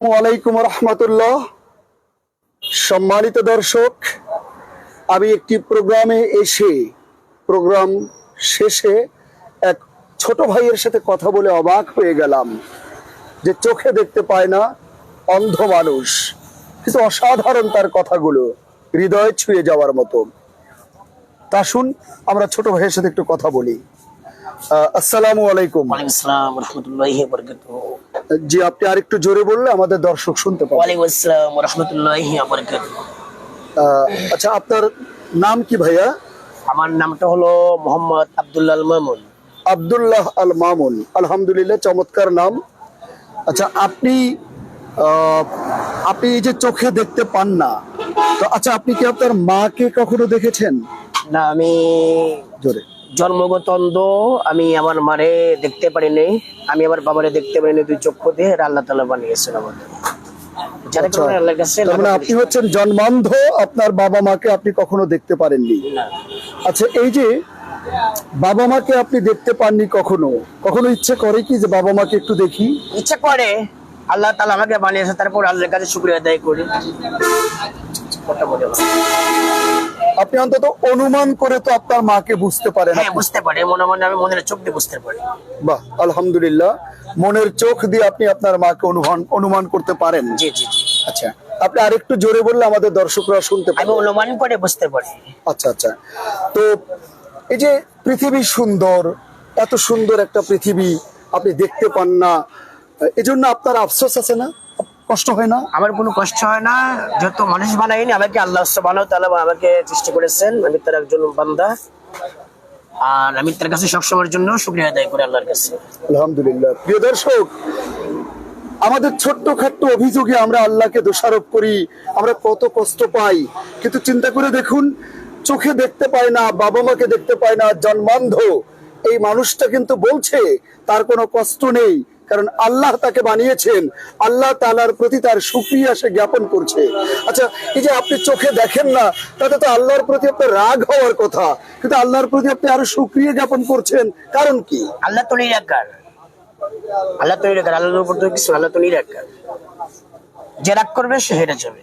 ওয়ালাইকুম রহমতুল্লাহ। সম্মানিত দর্শক, আমি একটি প্রোগ্রামে এসে, প্রোগ্রাম শেষে এক ছোট ভাইয়ের সাথে কথা বলে অবাক হয়ে গেলাম যে চোখে দেখতে পায় না অন্ধ মানুষ। কিন্তু অসাধারণ তার কথাগুলো হৃদয় ছুঁয়ে যাওয়ার মতো। তা শুন, আমরা ছোট ভাইয়ের সাথে একটু কথা বলি। আসসালামু আলাইকুম। আসসালাম রহমতুল্লাহি জি আপনি আরেকটু জোরে বললে আমাদের দর্শক শুনতে পাবে। ওয়ালাইকুম আসসালাম রহমতুল্লাহি বরকাতুহ আহ, আচ্ছা আপনার নাম কি ভাইয়া? আমার নামটা হলো মোহাম্মদ আব্দুল্লাহ আল মামুন। আব্দুল্লাহ আল মামুন। আলহামদুলিল্লাহ চমৎকার নাম। আচ্ছা আপনি আপনি এই যে চোখে দেখতে পান না তো আচ্ছা আপনি কি আপনার মাকে কখনো দেখেছেন? না আমি জোরে। জন্মগত অন্ধ আমি আমার মারে দেখতে পারিনি আমি আমার বাবারে দেখতে পারিনি দুই চক্ষু দিয়ে আল্লাহ তালা বানিয়েছেন যার আচ্ছা, মানে আপনি হচ্ছেন জন্মান্ধ আপনার বাবা মাকে আপনি কখনো দেখতে পারেননি। না, আচ্ছা এই যে বাবা মাকে আপনি দেখতে পাননি কখনো? কখনো ইচ্ছে করে কি যে বাবা মাকে একটু দেখি? ইচ্ছা করে আল্লাহ তালা আমাকে বানিয়েছে তারপর আল্লাহর কাছে শুক্রিয়া আদায় করি। আপনি অন্তত অনুমান করে তো আপনার মাকে বুঝতে পারেন হ্যাঁ বুঝতে পারি। মনে মনে আমি মনের চোখ দিয়ে বুঝতে পারি। বাহ আলহামদুলিল্লাহ। মনের চোখ দিয়ে আপনি আপনার মাকে অনুমান অনুমান করতে পারেন। জি জি জি। আচ্ছা আপনি আরেকটু জোরে বললে আমাদের দর্শকরা শুনতে পারে আমি অনুমান করে বুঝতে পারি। আচ্ছা আচ্ছা। তো এই যে পৃথিবী সুন্দর এত সুন্দর একটা পৃথিবী আপনি দেখতে পান না এজন্য আপনার আফসোস আছে না? কষ্ট হয় না? আমার কোনো কষ্ট হয় না। যত মানুষ বানায়নি আমাকে আল্লাহ সুবহানাহু ওয়া তাআলা আমাকে সৃষ্টি করেছেন। আমি তার একজন বান্দা। আর আমি তার কাছে সবসময়ের জন্য শুকরিয়া আদায় করি আল্লাহর কাছে। আলহামদুলিল্লাহ। প্রিয় দর্শক আমাদের ছোট্ট খাট্ট অভিযোগে আমরা আল্লাহকে দোষারোপ করি। আমরা কত কষ্ট পাই। কিন্তু চিন্তা করে দেখুন চোখে দেখতে পায় না বাবা মাকে দেখতে পায় না জন্মান্ধ। এই মানুষটা কিন্তু বলছে তার কোনো কষ্ট নেই। কারণ আল্লাহ তাকে বানিয়েছেন। আল্লাহ তালার প্রতি তার সুক্রিয়া সে জ্ঞাপন করছে। আচ্ছা এই যে আপনি চোখে দেখেন না তাতে তো আল্লাহর প্রতি আপনার রাগ হওয়ার কথা। কিন্তু আল্লাহর প্রতি আপনি আরও সুক্রিয়া জ্ঞাপন করছেন কারণ কি? আল্লাহ তো নিরাকার। আল্লাহ তো নিরাকার। আল্লাহর উপর তো কিছু আল্লাহ তো নিরাকার। যে রাগ করবে সে হেরে যাবে।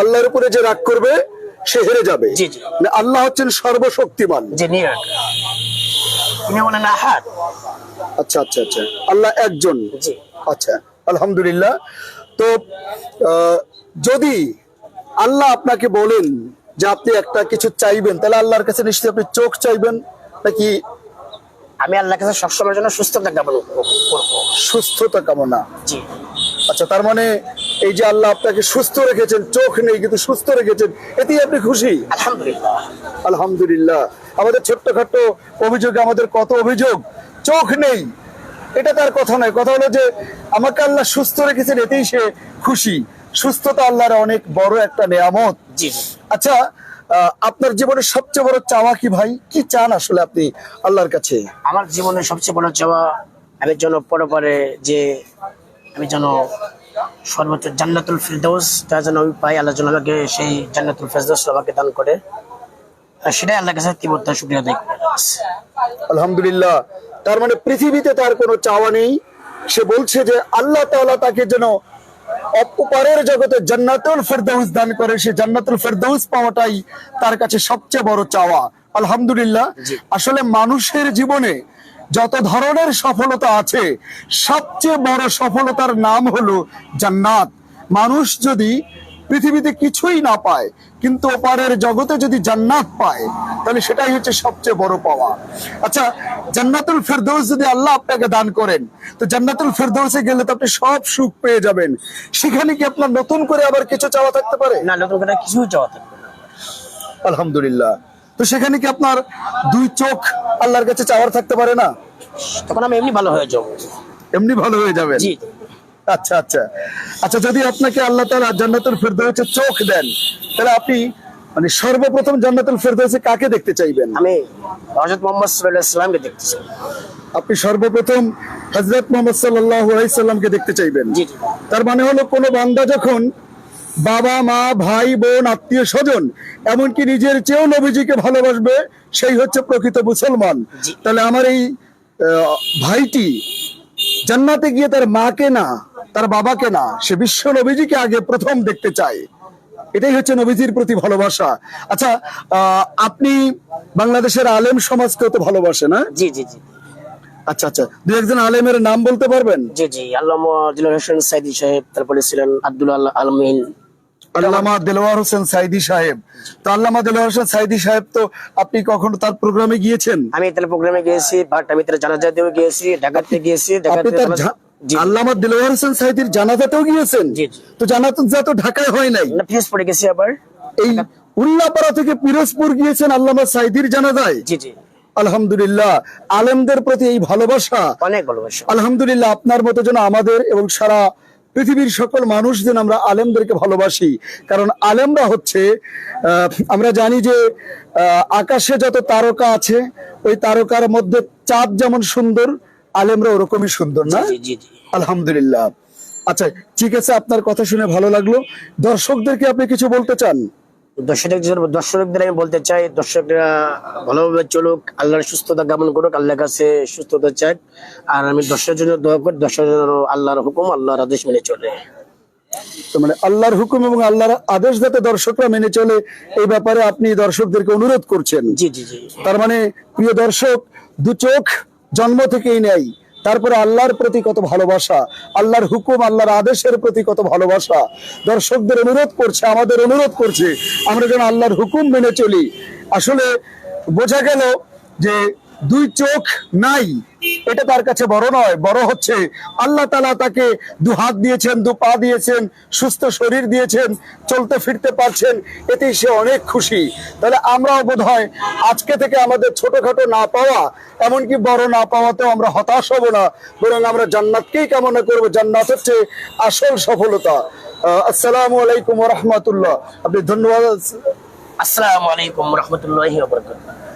আল্লাহর উপরে যে রাগ করবে সে হেরে যাবে। জি, জি। আল্লাহ হচ্ছেন সর্বশক্তিমান। তিনি বলেন আহাদ। আচ্ছা আচ্ছা আচ্ছা। আল্লাহ একজন। আচ্ছা আলহামদুলিল্লাহ। তো যদি আল্লাহ আপনাকে বলেন যে আপনি একটা কিছু চাইবেন তাহলে আল্লাহর কাছে নিশ্চয়ই আপনি চোখ চাইবেন নাকি আমি আল্লাহর কাছে সবসময়ের জন্য সুস্থতা জ্ঞাপন করব। সুস্থতা কামনা? জি। আচ্ছা তার মানে এই যে আল্লাহ আপনাকে সুস্থ রেখেছেন চোখ নেই কিন্তু সুস্থ রেখেছেন এতেই আপনি খুশি? আলহামদুলিল্লাহ। আলহামদুলিল্লাহ। আমাদের ছোট্টখাট্ট অভিযোগে আমাদের কত অভিযোগ? চোখ নেই। এটা তার কথা নয়। কথা হলো যে আমাকে আল্লাহ সুস্থ রেখেছেন এতেই সে খুশি। সুস্থতা আল্লাহর অনেক বড় একটা নেয়ামত। আচ্ছা আপনার জীবনের সবচেয়ে বড় চাওয়া কি ভাই? কি চান আসলে আপনি আল্লাহর কাছে? আমার জীবনের সবচেয়ে বড় চাওয়া আমি যেন পরপরে যে আমি যেন সর্বোচ্চ জান্নাতুল ফিরদৌস তা যেন আমি পাই আল্লাহ যেন আমাকে সেই জান্নাতুল ফিরদৌস আমাকে দান করে। সেটাই আল্লাহর কাছে তীব্রতা শুক্রিয়া আদায় করি। আলহামদুলিল্লাহ। তার মানে পৃথিবীতে তার কোনো চাওয়া নেই। সে বলছে যে আল্লাহ তাআলা তাকে যেন অপরের জগতে জান্নাতুল ফেরদৌস দান করে সে জান্নাতুল ফেরদৌস পাওয়াটাই তার কাছে সবচেয়ে বড় চাওয়া। আলহামদুলিল্লাহ আসলে মানুষের জীবনে যত ধরনের সফলতা আছে সবচেয়ে বড় সফলতার নাম হলো জান্নাত। মানুষ যদি পৃথিবীতে কিছুই না পায় কিন্তু ওপারের জগতে যদি জান্নাত পায় তাহলে সেটাই হচ্ছে সবচেয়ে বড় পাওয়া। আচ্ছা জান্নাতুল ফেরদৌস যদি আল্লাহ আপনাকে দান করেন তো জান্নাতুল ফেরদৌসে গেলে তো আপনি সব সুখ পেয়ে যাবেন। সেখানে কি আপনার নতুন করে আবার কিছু চাওয়া থাকতে পারে? না নতুন করে কিছুই চাওয়া থাকবে না। আলহামদুলিল্লাহ। তো সেখানে কি আপনার দুই চোখ আল্লাহর কাছে চাওয়ার থাকতে পারে না? তখন আমি এমনি ভালো হয়ে যাব। এমনি ভালো হয়ে যাবেন। জি। আচ্ছা আচ্ছা। আচ্ছা যদি আপনাকে আল্লাহ তাআলা জান্নাতুল ফেরদৌসে চোখ দেন তাহলে আপনি মানে সর্বপ্রথম জান্নাতুল ফেরদৌসে কাকে দেখতে চাইবেন? আমি হজরত মোহাম্মদ সাল্লাহ ইসলামকে দেখতে চাই। আপনি সর্বপ্রথম হযরত মোহাম্মদ সাল্লাল্লাহু আলাইহি সাল্লামকে দেখতে চাইবেন। জি তার মানে হলো কোনো বান্দা যখন বাবা মা ভাই বোন আত্মীয় স্বজন এমনকি নিজের চেয়েও নবীজিকে ভালোবাসবে সেই হচ্ছে প্রকৃত মুসলমান। তাহলে আমার এই ভাইটি জান্নাতে গিয়ে তার মাকে না তার বাবাকে না সে বিশ্ব নবীজিকে আগে প্রথম দেখতে চায়। এটাই হচ্ছে নবীজির প্রতি ভালোবাসা। আচ্ছা আপনি বাংলাদেশের আলেম সমাজকে তো ভালোবাসেন হ্যাঁ? জি জি জি। আচ্ছা আচ্ছা। দু একজন আলেমের নাম বলতে পারবেন? জি জি। আল্লামা দিলুর হোসেন সাইদি সাহেব তারপরে ছিলেন আব্দুল আল্লাহ আলমিন। আল্লামা দেলোয়ার হোসেন সাইদি সাহেব। তো আল্লামা দেলোয়ার হোসেন সাইদি সাহেব তো আপনি কখনো তার প্রোগ্রামে গিয়েছেন? আমি তার প্রোগ্রামে গিয়েছি বাট আমি তার জানাজাতেও গিয়েছি ঢাকাতে গিয়েছি ঢাকাতে আল্লামা দিলওয়ার হোসেন সাইদির জানাজাতেও গিয়েছেন। তো জানাজা তো ঢাকায় হয় নাই। গেছি আবার। এই উল্লাপাড়া থেকে পিরোজপুর গিয়েছেন আল্লামা সাইদির জানাজায়। জি জি। আলহামদুলিল্লাহ আলেমদের প্রতি এই ভালোবাসা অনেক ভালোবাসা। আলহামদুলিল্লাহ আপনার মতো যেন আমাদের এবং সারা পৃথিবীর সকল মানুষ যেন আমরা আলেমদেরকে ভালোবাসি। কারণ আলেমরা হচ্ছে আহ, আমরা জানি যে আহ, আকাশে যত তারকা আছে ওই তারকার মধ্যে চাঁদ যেমন সুন্দর আলেমরা ওরকমই সুন্দর না? আলহামদুলিল্লাহ। আচ্ছা ঠিক আছে আপনার কথা শুনে ভালো লাগল। দর্শকদেরকে আপনি কিছু বলতে চান? দর্শকদের দর্শকদের আমি বলতে চাই দর্শকরা ভালোভাবে চলুক আল্লাহর সুস্থতা কামন করুক আল্লাহর কাছে সুস্থতা চাই আর আমি দর্শকের জন্য দোয়া করি দর্শকের জন্য আল্লাহর হুকুম আল্লাহর আদেশ মেনে চলে। তো মানে আল্লাহর হুকুম এবং আল্লাহর আদেশ যাতে দর্শকরা মেনে চলে এই ব্যাপারে আপনি দর্শকদেরকে অনুরোধ করছেন। জি জি জি। তার মানে প্রিয় দর্শক দু চোখ জন্ম থেকেই নেই তারপরে আল্লাহর প্রতি কত ভালোবাসা, আল্লাহর হুকুম, আল্লাহর আদেশের প্রতি কত ভালোবাসা। দর্শকদের অনুরোধ করছে, আমাদের অনুরোধ করছে, আমরা যেন আল্লাহর হুকুম মেনে চলি। আসলে বোঝা গেল যে দুই চোখ নাই। এটা তার কাছে বড় নয়, বড় হচ্ছে আল্লাহ তালা তাকে দু হাত দিয়েছেন, দু পা দিয়েছেন, সুস্থ শরীর দিয়েছেন, চলতে ফিরতে পারছেন, এতেই সে অনেক খুশি। তাহলে আমরাও বোধ হয় আজকে থেকে আমাদের ছোটখাটো না পাওয়া, এমনকি বড় না পাওয়াতেও আমরা হতাশ হব না, বরং আমরা জান্নাতকেই কামনা করব, জান্নাত হচ্ছে আসল সফলতা। আসসালামু আলাইকুম রহমতুল্লাহ। আপনি ধন্যবাদ। আসসালামু আলাইকুম রহমতুল্লাহি